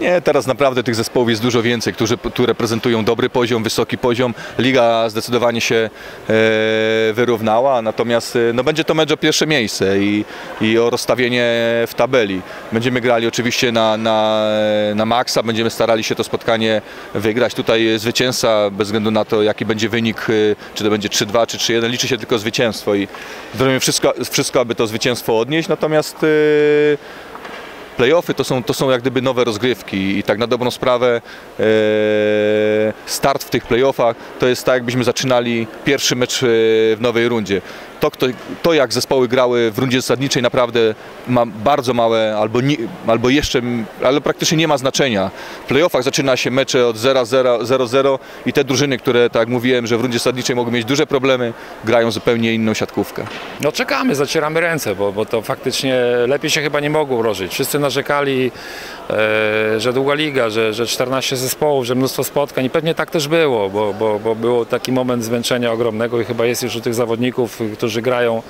Nie, teraz naprawdę tych zespołów jest dużo więcej, którzy, które prezentują dobry poziom, wysoki poziom. Liga zdecydowanie się e, wyrównała, natomiast e, no, będzie to mecz o pierwsze miejsce i, i o rozstawienie w tabeli. Będziemy grali oczywiście na, na, na maksa, będziemy starali się to spotkanie wygrać. Tutaj zwycięzca, bez względu na to jaki będzie wynik, e, czy to będzie 3-2 czy 3-1, liczy się tylko zwycięstwo i zrobimy wszystko, wszystko aby to zwycięstwo odnieść, natomiast e, playoffy to są, to są jak gdyby nowe rozgrywki i tak na dobrą sprawę e, start w tych playoffach to jest tak jakbyśmy zaczynali pierwszy mecz e, w nowej rundzie. To, kto, to jak zespoły grały w rundzie zasadniczej naprawdę ma bardzo małe albo, ni, albo jeszcze, ale praktycznie nie ma znaczenia. W playoffach zaczyna się mecze od 0-0 i te drużyny, które tak jak mówiłem, że w rundzie zasadniczej mogą mieć duże problemy, grają zupełnie inną siatkówkę. No czekamy, zacieramy ręce, bo, bo to faktycznie lepiej się chyba nie mogło ułożyć. Wszyscy narzekali, e, że długa liga, że, że 14 zespołów, że mnóstwo spotkań i pewnie tak też było, bo, bo, bo było taki moment zmęczenia ogromnego i chyba jest już u tych zawodników, którzy grają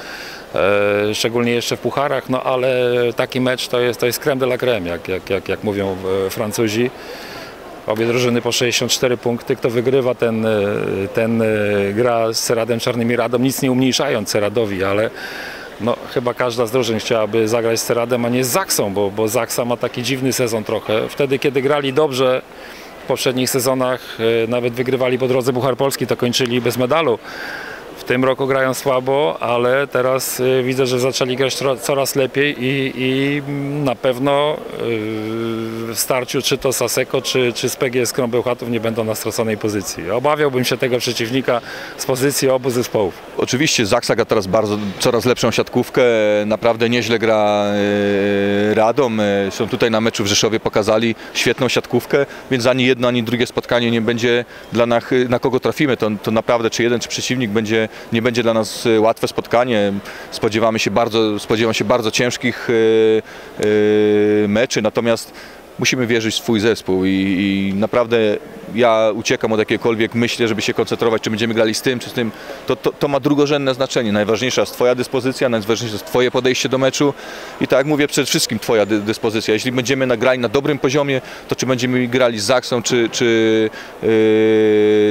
e, szczególnie jeszcze w pucharach, no ale taki mecz to jest, to jest creme de la creme, jak, jak, jak, jak mówią e, Francuzi. Obie drużyny po 64 punkty. Kto wygrywa, ten, ten gra z Seradem Czarnymi Radą, nic nie umniejszając Seradowi, ale no, chyba każda z drużyn chciałaby zagrać z Seradem, a nie z Zaksą, bo, bo Zaksa ma taki dziwny sezon trochę. Wtedy, kiedy grali dobrze w poprzednich sezonach, e, nawet wygrywali po drodze Buchar Polski, to kończyli bez medalu. W tym roku grają słabo, ale teraz y, widzę, że zaczęli grać coraz lepiej i, i na pewno y, w starciu czy to Saseko, czy, czy z PGS Krąbełchatów nie będą na straconej pozycji. Obawiałbym się tego przeciwnika z pozycji obu zespołów. Oczywiście Zaksa gra teraz bardzo, coraz lepszą siatkówkę, naprawdę nieźle gra e, Radom. Są tutaj na meczu w Rzeszowie pokazali świetną siatkówkę, więc ani jedno, ani drugie spotkanie nie będzie dla nas, na kogo trafimy. To, to naprawdę czy jeden, czy przeciwnik będzie, nie będzie dla nas e, łatwe spotkanie. Spodziewamy się bardzo, spodziewam się bardzo ciężkich e, e, meczy, natomiast musimy wierzyć w swój zespół i, i naprawdę ja uciekam od jakiegokolwiek myśli, żeby się koncentrować, czy będziemy grali z tym, czy z tym. To, to, to ma drugorzędne znaczenie. Najważniejsza jest Twoja dyspozycja, najważniejsze jest Twoje podejście do meczu i tak jak mówię, przede wszystkim Twoja dy, dyspozycja. Jeśli będziemy nagrali na dobrym poziomie, to czy będziemy grali z Zaksą, czy, czy yy,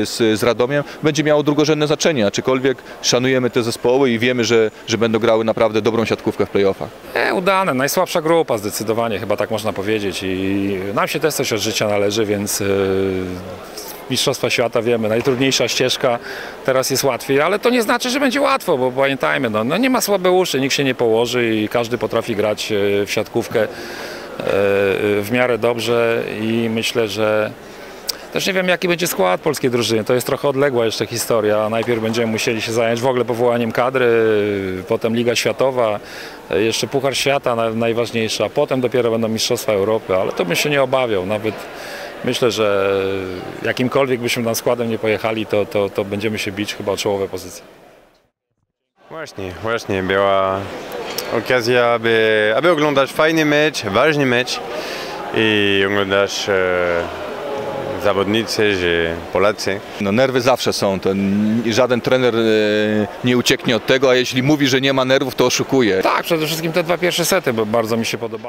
z, z Radomiem, będzie miało drugorzędne znaczenie, aczkolwiek szanujemy te zespoły i wiemy, że, że będą grały naprawdę dobrą siatkówkę w playoffach. E, udane, najsłabsza grupa zdecydowanie, chyba tak można powiedzieć. I nam się też coś od życia należy, więc y, Mistrzostwa Świata wiemy, najtrudniejsza ścieżka, teraz jest łatwiej, ale to nie znaczy, że będzie łatwo, bo pamiętajmy, no, no nie ma słabe uszy, nikt się nie położy i każdy potrafi grać e, w siatkówkę e, w miarę dobrze. I myślę, że też nie wiem, jaki będzie skład polskiej drużyny. To jest trochę odległa jeszcze historia. Najpierw będziemy musieli się zająć w ogóle powołaniem kadry, potem Liga Światowa, jeszcze Puchar Świata na- najważniejszy, a potem dopiero będą Mistrzostwa Europy, ale to bym się nie obawiał. Nawet myślę, że jakimkolwiek byśmy tam składem nie pojechali, to, to, to będziemy się bić chyba o czołowe pozycje. Właśnie, właśnie była okazja, aby, aby oglądać fajny mecz, ważny mecz i oglądać e, zawodnicy, że Polacy. No, nerwy zawsze są, to żaden trener e, nie ucieknie od tego, a jeśli mówi, że nie ma nerwów, to oszukuje. Tak, przede wszystkim te dwa pierwsze sety, bo bardzo mi się podobały.